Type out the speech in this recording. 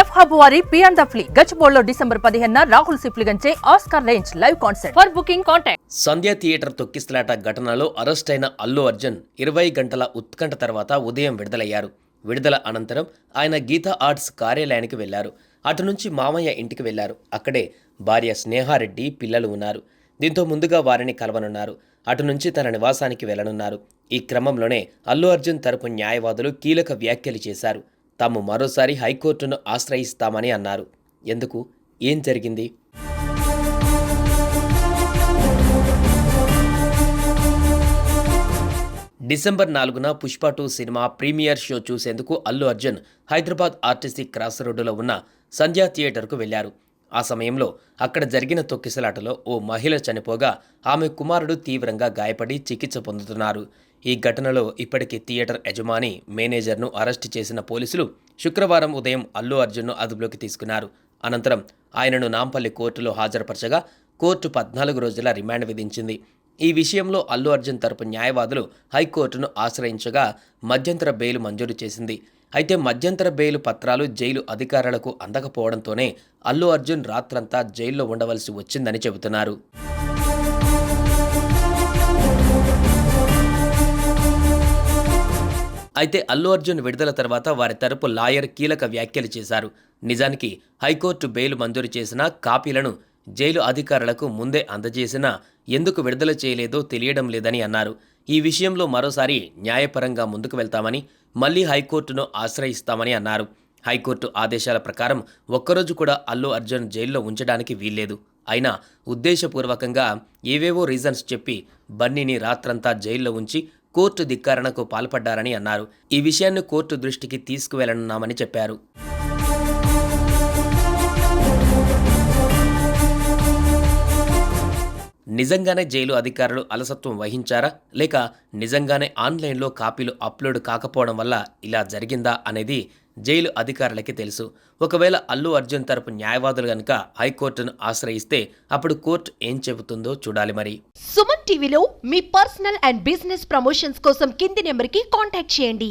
F hub వారి పియాన్ ద ఫ్లీ గచ్చిబోల్లో డిసెంబర్ పదిహేన Rahul సిప్లిగంచే Oscar range live concert. For booking contact. Sandhya theatre తొక్కిసలాట ఘటనలో అరెస్ట్ అయిన అల్లు అర్జున్ ఇరవై గంటల ఉత్కంఠ తర్వాత ఉదయం విడుదలయ్యారు. విడుదల అనంతరం ఆయన గీతా ఆర్ట్స్ కార్యాలయానికి వెళ్ళారు. అటు నుంచి మామయ్య ఇంటికి వెళ్ళారు. అక్కడే భార్య స్నేహారెడ్డి పిల్లలు ఉన్నారు. దీంతో ముందుగా వారిని కలవనున్నారు. అటు నుంచి తన నివాసానికి వెళ్ళనున్నారు ఈ క్రమంలోనే అల్లు అర్జున్ తరపు న్యాయవాదులు కీలక వ్యాఖ్యలు చేశారు. తాము మరోసారి హైకోర్టును ఆశ్రయిస్తామని అన్నారు. ఎందుకు? ఏం జరిగింది? డిసెంబర్ నాలుగున Pushpa two cinema premiere show చూసేందుకు అల్లు అర్జున్ హైదరాబాద్ ఆర్టీసీ క్రాస్ రోడ్డులో ఉన్న సంధ్యా థియేటర్కు వెళ్ళారు ఆ సమయంలో అక్కడ జరిగిన తొక్కిసలాటలో ఓ మహిళ చనిపోగా ఆమె కుమారుడు తీవ్రంగా గాయపడి చికిత్స పొందుతున్నారు. ఈ ఘటనలో ఇప్పటికీ థియేటర్ యజమాని మేనేజర్ను అరెస్టు చేసిన పోలీసులు శుక్రవారం ఉదయం అల్లు అర్జున్ను అదుపులోకి తీసుకున్నారు. అనంతరం ఆయనను నాంపల్లి కోర్టులో హాజరుపరచగా కోర్టు పద్నాలుగు రోజుల రిమాండ్ విధించింది. ఈ విషయంలో అల్లు అర్జున్ తరపు న్యాయవాదులు హైకోర్టును ఆశ్రయించగా మధ్యంతర బెయిల్ మంజూరు చేసింది. అయితే మధ్యంతర బెయిలు పత్రాలు జైలు అధికారులకు అందకపోవడంతోనే అల్లు అర్జున్ రాత్రంతా జైల్లో ఉండవలసి వచ్చిందని చెబుతున్నారు. అయితే అల్లు అర్జున్ విడుదల తర్వాత వారి తరపు లాయర్ కీలక వ్యాఖ్యలు చేశారు. నిజానికి హైకోర్టు బెయిల్ మంజూరు చేసిన కాపీలను జైలు అధికారులకు ముందే అందజేసినా ఎందుకు విడుదల చేయలేదో తెలియడం లేదని అన్నారు. ఈ విషయంలో మరోసారి న్యాయపరంగా ముందుకు వెళ్తామని మళ్ళీ హైకోర్టును ఆశ్రయిస్తామని అన్నారు. హైకోర్టు ఆదేశాల ప్రకారం ఒక్కరోజు కూడా అల్లు అర్జున్ జైల్లో ఉంచడానికి వీల్లేదు. అయినా ఉద్దేశపూర్వకంగా ఏవేవో రీజన్స్ చెప్పి బన్నీని రాత్రంతా జైల్లో ఉంచి కోర్టు ధిక్కారణకు పాల్పడ్డారని అన్నారు. ఈ విషయాన్ని కోర్టు దృష్టికి తీసుకువెళ్ళనున్నామని చెప్పారు. నిజంగానే జైలు అధికారులు అలసత్వం వహించారా? లేక నిజంగానే ఆన్లైన్లో కాపీలు అప్లోడ్ కాకపోవడం వల్ల ఇలా జరిగిందా అనేది జైలు అధికారులకి తెలుసు. ఒకవేళ అల్లు అర్జున్ తరపు న్యాయవాదులు గనుక హైకోర్టును ఆశ్రయిస్తే అప్పుడు కోర్టు ఏం చెబుతుందో చూడాలి మరి. సుమన్ టీవీలో మీ పర్సనల్ అండ్ బిజినెస్ ప్రమోషన్స్ కోసం కింది నెంబర్కి కాంటాక్ట్ చేయండి.